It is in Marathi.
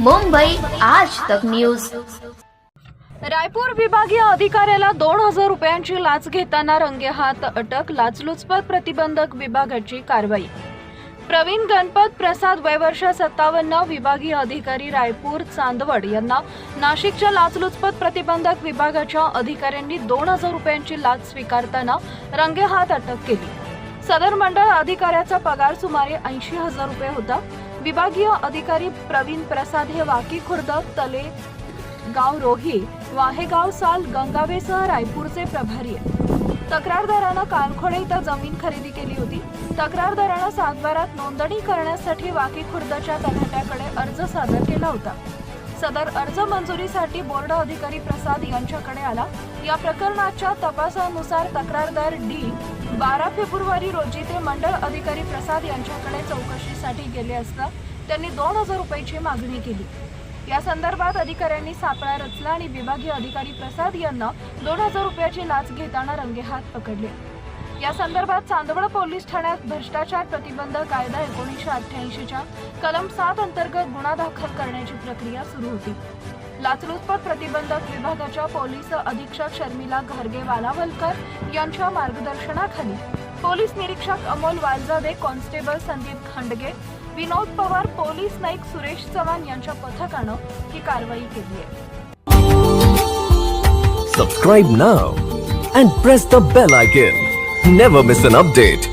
मुंबई आज तक न्यूज रायपूर विभागीय अधिकाऱ्याला दोन हजार रुपयांची लाच घेताना रंगेहात अटक लाचलुचपत प्रतिबंधक विभागाची कारवाई. प्रवीण गणपत प्रसाद वयवर्ष सत्तावन्न विभागीय अधिकारी रायपूर चांदवड यांना नाशिकच्या लाचलुचपत प्रतिबंधक विभागाच्या अधिकाऱ्यांनी दोन हजार रुपयांची लाच स्वीकारताना रंगेहात अटक केली. सदर मंडळ अधिकाऱ्याचा पगार सुमारे ऐंशी हजार रुपये होता. विभागीय अधिकारी प्रवीण प्रसाद हे वाकी खुर्द तले गाव रोही वाहेगाव साल गंगावेसह रायपूरचे प्रभारी आहेत. तक्रारदारानं कानखोडे इथं जमीन खरेदी केली होती. तक्रारदारानं सातबारात नोंदणी करण्यासाठी वाकी खुर्दच्या तलाट्याकडे अर्ज सादर केला होता. सदर अर्ज मंजुरीसाठी बोर्ड अधिकारी प्रसाद यांच्याकडे आला. या प्रकरणाच्या तपासानुसार तक्रारदार डी. बारा फेब्रुवारी रोजी ते मंडळ अधिकारी प्रसाद यांच्याकडे चौकशीसाठी गेले असता त्यांनी दोन हजार रुपयाची मागणी केली. या संदर्भात अधिकाऱ्यांनी सापळा रचला आणि विभागीय अधिकारी प्रसाद यांना दोन हजार रुपयाची लाच घेताना रंगेहात पकडले. या संदर्भात चांदवड पोलीस ठाण्यात भ्रष्टाचार प्रतिबंध कायदा एकोणीसशे अठ्ठ्याऐंशीच्या कलम सात अंतर्गत गुन्हा दाखल करण्याची प्रक्रिया सुरू होती. लाचलुचपत प्रतिबंधक विभागाच्या पोलीस अधीक्षक शर्मिला घारगे वालावलकर यांच्या मार्गदर्शनाखाली पोलीस निरीक्षक अमोल वालजादे कॉन्स्टेबल संदीप खांडगे विनोद पवार पोलीस नाईक सुरेश चव्हाण यांच्या पथकानं ही कारवाई केली आहे. Subscribe now and press the bell icon never miss an update